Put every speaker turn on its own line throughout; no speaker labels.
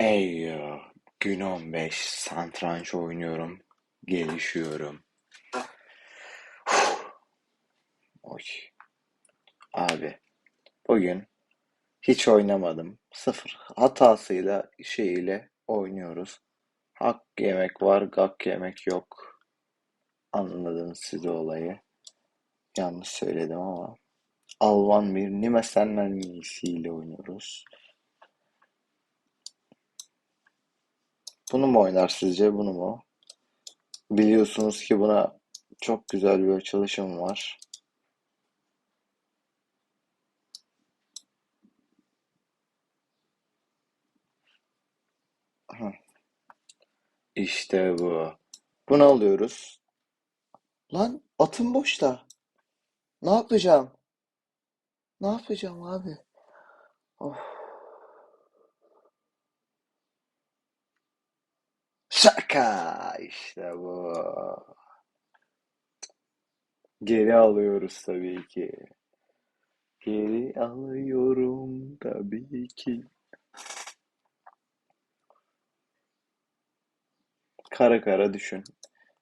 Eyo, gün 15 satranç oynuyorum, gelişiyorum. Oy. Abi, bugün hiç oynamadım. Sıfır hatasıyla şeyiyle oynuyoruz. Hak yemek var, gak yemek yok. Anladınız siz olayı. Yanlış söyledim ama. Alman bir Nimesenler ile oynuyoruz. Bunu mu oynar sizce, bunu mu? Biliyorsunuz ki buna çok güzel bir açılışım var. İşte bu. Bunu alıyoruz. Lan atım boşta. Ne yapacağım? Ne yapacağım abi? Of. Şaka işte bu. Geri alıyoruz tabii ki. Geri alıyorum tabii ki. Kara kara düşün.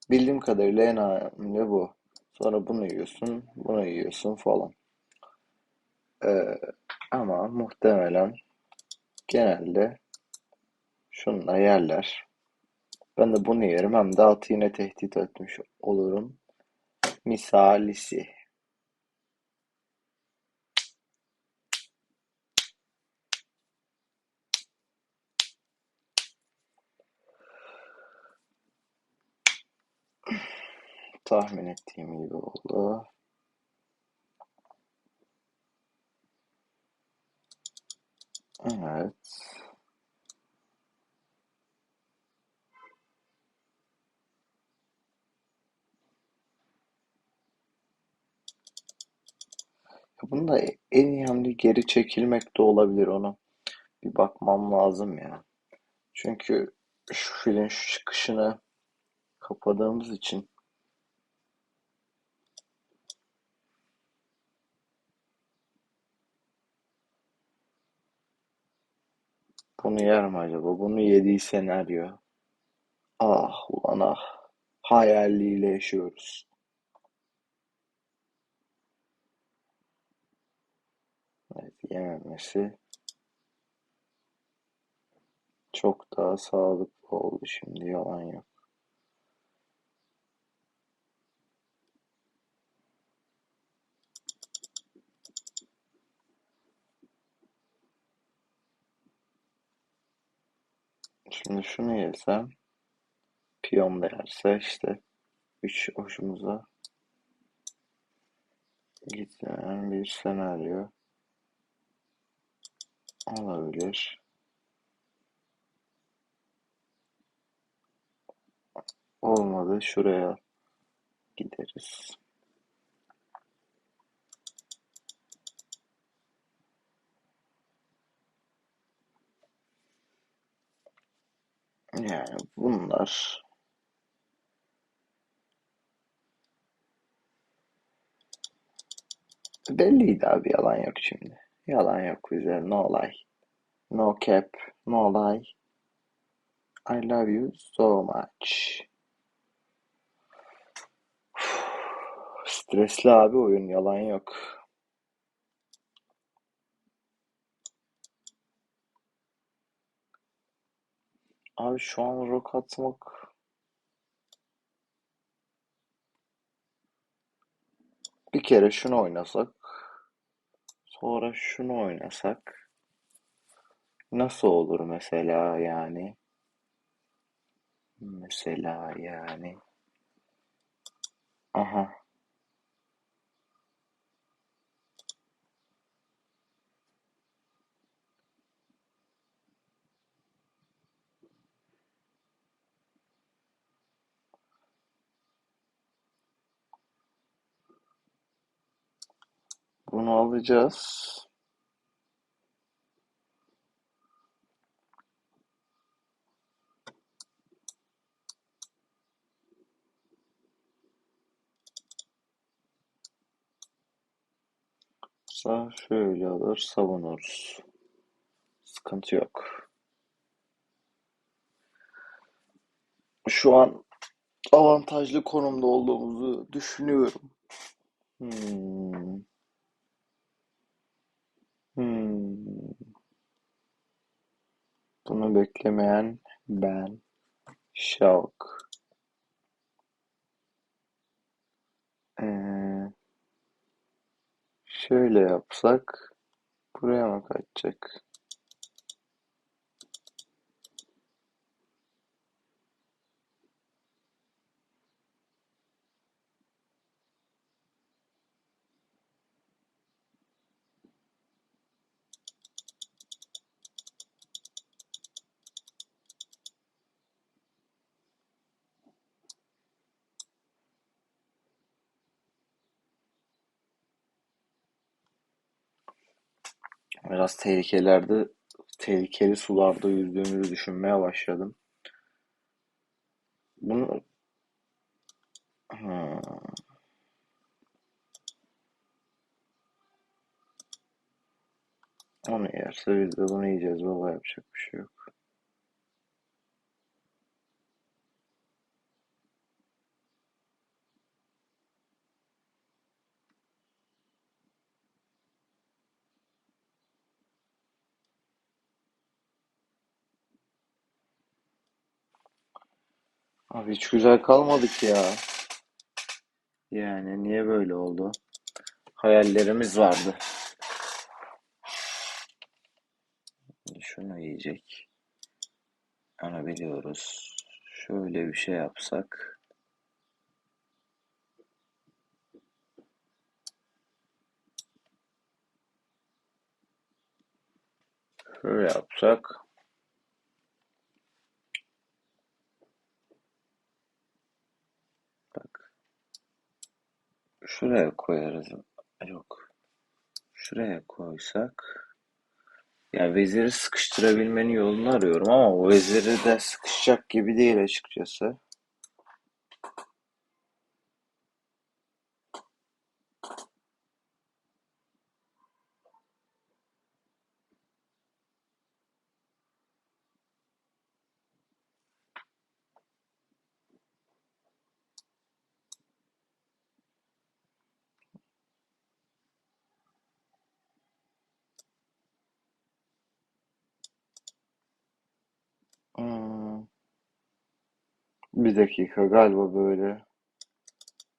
Bildiğim kadarıyla en önemli bu. Sonra bunu yiyorsun, bunu yiyorsun falan. Ee, ama muhtemelen genelde şunla yerler. Ben de bunu yerim hem de atı yine tehdit etmiş olurum. Misalisi. Tahmin ettiğim gibi oldu. Evet. Ya bunda en iyi geri çekilmek de olabilir onu. Bir bakmam lazım ya. Çünkü şu filin şu çıkışını kapadığımız için bunu yer mi acaba? Bunu yediği senaryo. Ah ulan ah. Hayaliyle yaşıyoruz. Evet, yememesi çok daha sağlıklı oldu şimdi yalan yok. Şimdi şunu yesem piyon değerse işte 3 hoşumuza gitmeyen bir senaryo olabilir. Olmadı şuraya gideriz. Yani bunlar belliydi abi yalan yok şimdi. Yalan yok bize no lie. No cap, no lie. I love you so much. Stresli abi oyun yalan yok. Abi şu an rock atmak bir kere şunu oynasak sonra şunu oynasak nasıl olur mesela yani? Mesela yani. Aha. Bunu alacağız. Sağ şöyle alır savunuruz. Sıkıntı yok. Şu an avantajlı konumda olduğumuzu düşünüyorum. Hmm. Bunu beklemeyen ben. Şok. Ee, şöyle yapsak buraya mı kaçacak? Biraz tehlikelerde, tehlikeli sularda yüzdüğümüzü düşünmeye başladım. Bunu Hmm. Onu yerse biz de bunu yiyeceğiz baba yapacak bir şey yok. Abi hiç güzel kalmadık ya. Yani niye böyle oldu? Hayallerimiz vardı. Şunu yiyecek. Onu biliyoruz. Şöyle bir şey yapsak. Şöyle yapsak. Bak. Şuraya koyarız. Yok. Şuraya koysak. Ya veziri sıkıştırabilmenin yolunu arıyorum ama o veziri de sıkışacak gibi değil açıkçası. Bir dakika galiba böyle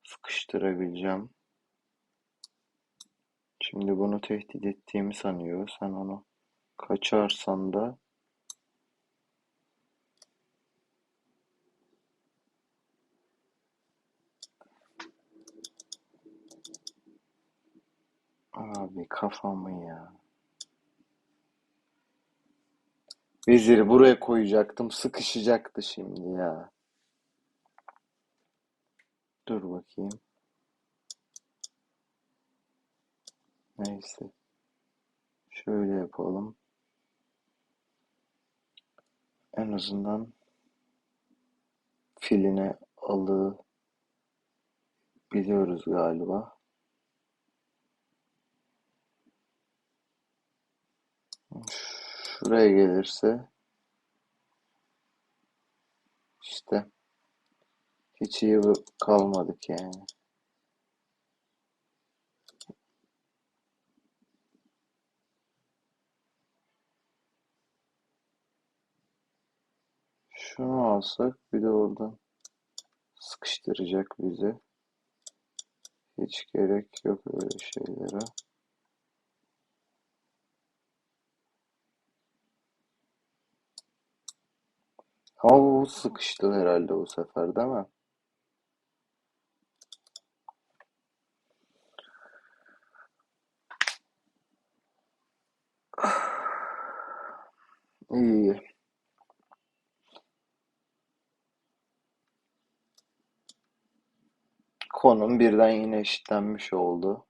sıkıştırabileceğim. Şimdi bunu tehdit ettiğimi sanıyor. Sen onu kaçarsan da abi kafamı ya. Veziri buraya koyacaktım. Sıkışacaktı şimdi ya. Dur bakayım. Neyse. Şöyle yapalım. En azından filine alı biliyoruz galiba. Şuraya gelirse işte hiç iyi kalmadık yani. Şunu alsak bir de oradan sıkıştıracak bizi. Hiç gerek yok öyle şeylere. Ama bu sıkıştı herhalde bu sefer değil mi? İyi. Konum birden yine eşitlenmiş oldu.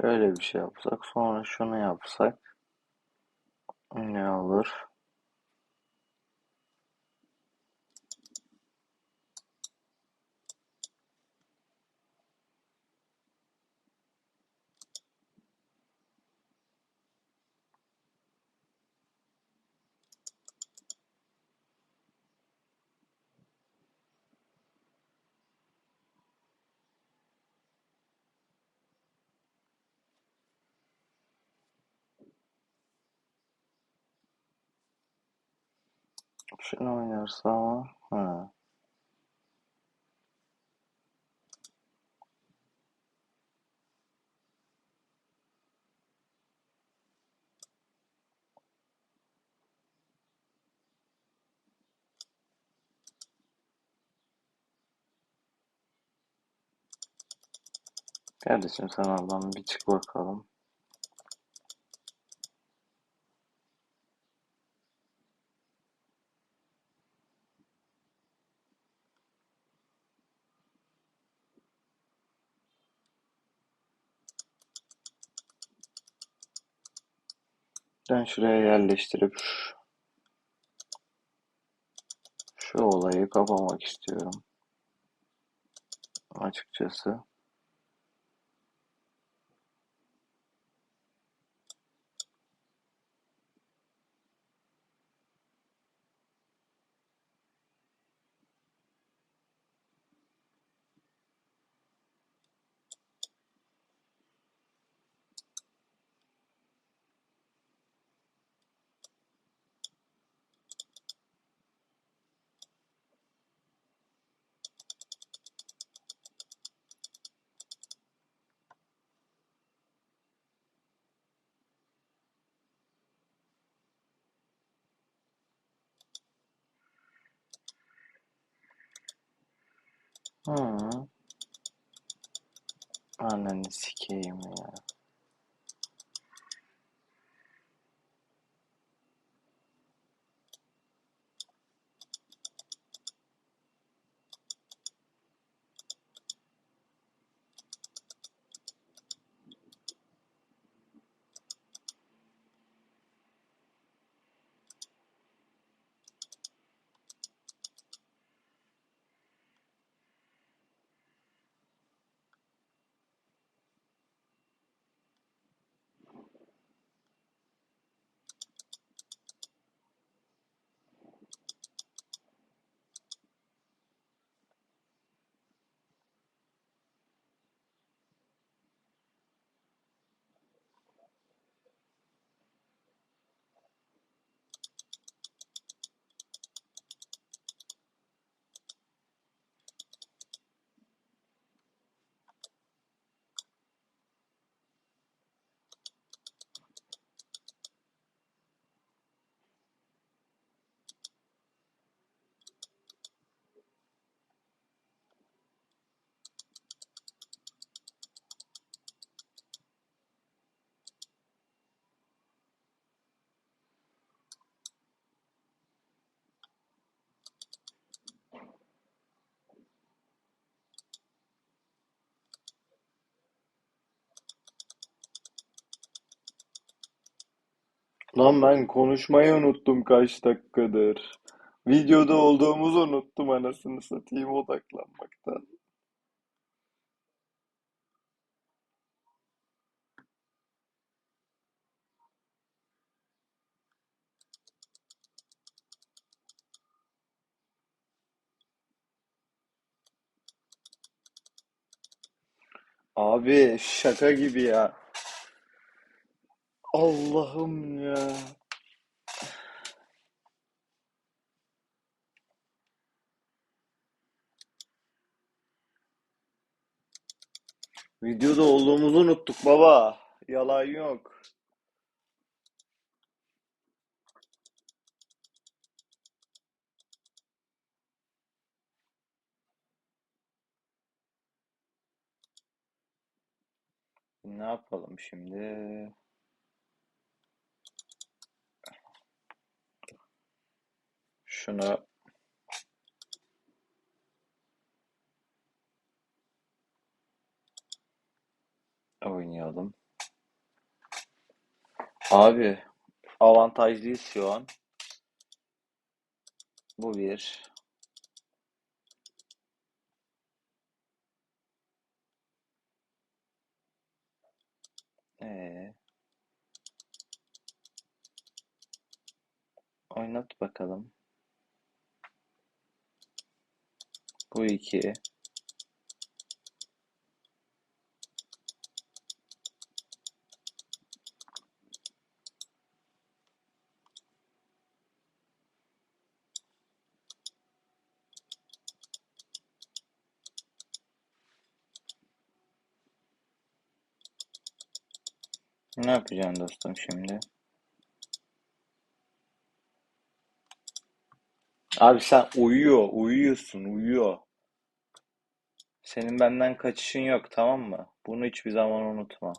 Şöyle bir şey yapsak, sonra şunu yapsak ne olur? Şunu oynarsam ha. Kardeşim sen oradan bir çık bakalım. Ben şuraya yerleştirip şu, olayı kapamak istiyorum. Açıkçası. Hı. Ananı sikeyim ya. Lan ben konuşmayı unuttum kaç dakikadır. Videoda olduğumuzu unuttum anasını satayım odaklanmaktan. Abi şaka gibi ya. Allah'ım ya. Videoda olduğumuzu unuttuk baba. Yalan yok. Ne yapalım şimdi? Şunu oynayalım. Abi avantajlıyız şu an. Bu bir. Ee, oynat bakalım. Bu iki. Ne yapacaksın dostum şimdi? Abi sen uyuyor, uyuyorsun, uyuyor. Senin benden kaçışın yok, tamam mı? Bunu hiçbir zaman unutma.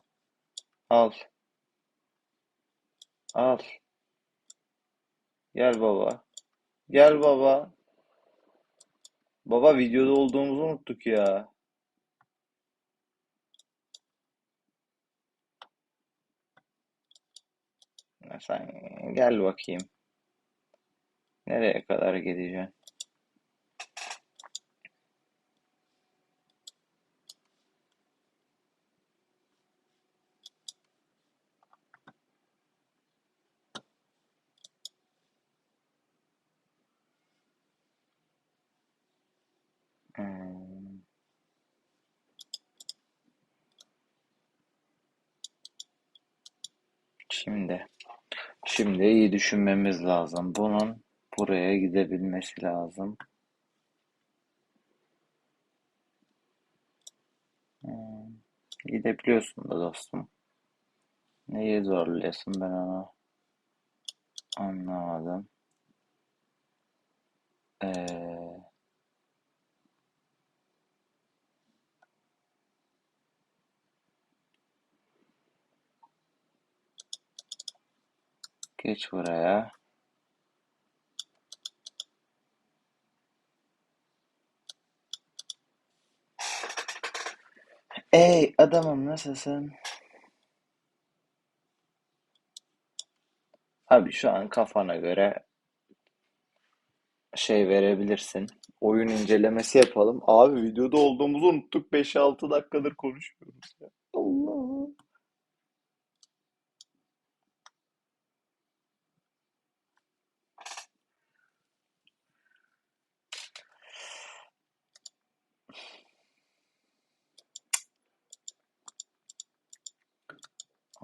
Al, al. Gel baba. Gel baba. Baba videoda olduğumuzu unuttuk ya. Sen gel bakayım. Nereye kadar gideceksin? Hmm, Şimdi, şimdi iyi düşünmemiz lazım. Bunun buraya gidebilmesi lazım. Hmm, Gidebiliyorsun da dostum. Neyi zorluyorsun ben onu anlamadım. Ee, geç buraya. Ey adamım nasılsın? Abi şu an kafana göre şey verebilirsin. Oyun incelemesi yapalım. Abi videoda olduğumuzu unuttuk. 5-6 dakikadır konuşuyoruz ya. Allah.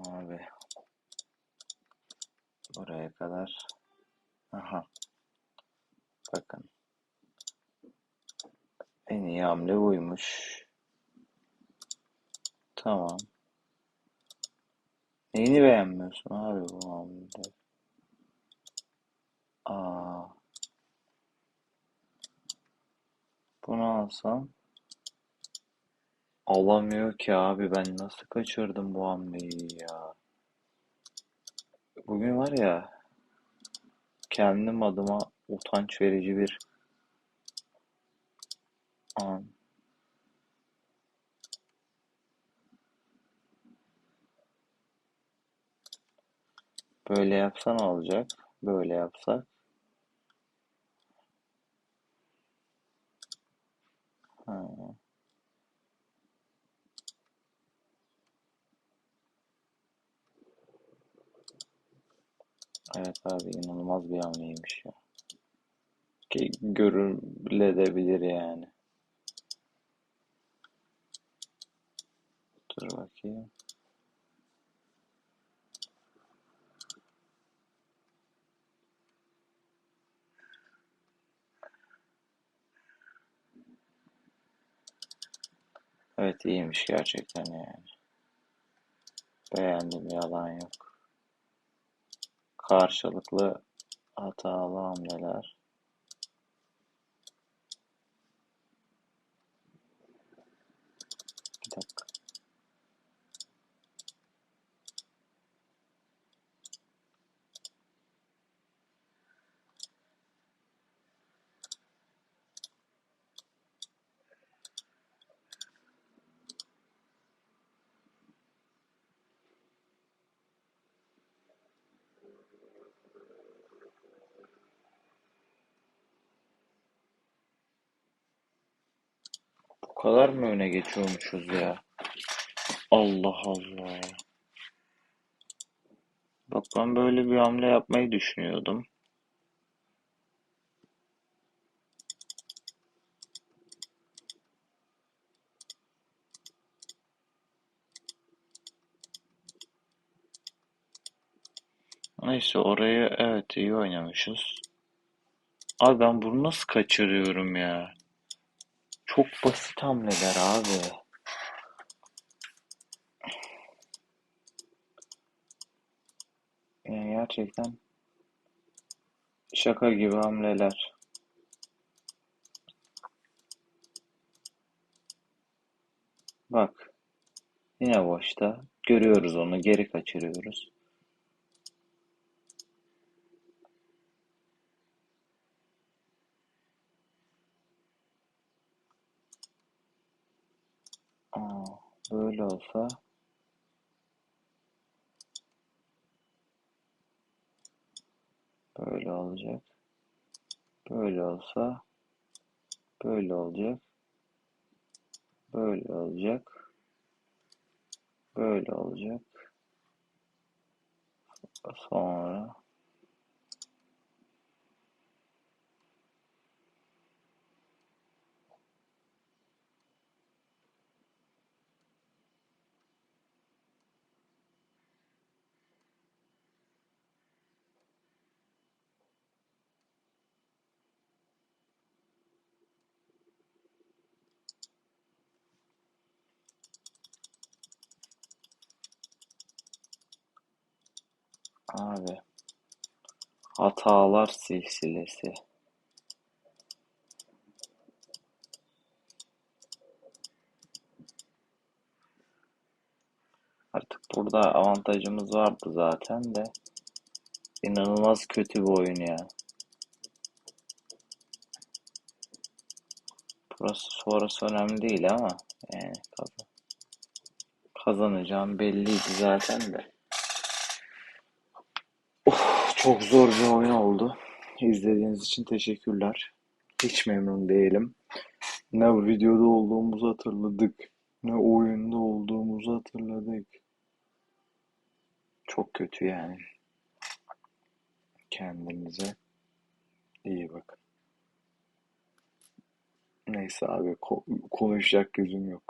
Abi buraya kadar. Aha bakın. En iyi hamle buymuş. Tamam. Neyini beğenmiyorsun abi bu hamlede? Aa, bunu alsam alamıyor ki abi ben nasıl kaçırdım bu hamleyi ya. Bugün var ya kendim adıma utanç verici bir an. Böyle yapsa ne olacak? Böyle yapsak. Ha, evet abi inanılmaz bir hamleymiş ya. Ki görülebilir yani. Dur bakayım. Evet iyiymiş gerçekten yani. Beğendim yalan yok. Karşılıklı hatalı hamleler. Kadar mı öne geçiyormuşuz ya? Allah Allah. Bak ben böyle bir hamle yapmayı düşünüyordum. Neyse orayı evet iyi oynamışız. Abi ben bunu nasıl kaçırıyorum ya? Çok basit hamleler abi. Yani gerçekten şaka gibi hamleler. Bak yine boşta. Görüyoruz onu geri kaçırıyoruz. Aa, olsa böyle olacak. Böyle olsa böyle olacak. Böyle olacak. Böyle olacak. Sonra abi hatalar silsilesi. Artık burada avantajımız vardı zaten de. İnanılmaz kötü bir oyun ya. Burası sonrası önemli değil ama yani kazan. Kazanacağım belliydi zaten de. Çok zor bir oyun oldu. İzlediğiniz için teşekkürler. Hiç memnun değilim. Ne videoda olduğumuzu hatırladık. Ne oyunda olduğumuzu hatırladık. Çok kötü yani. Kendinize iyi bakın. Neyse abi ko- konuşacak gözüm yok.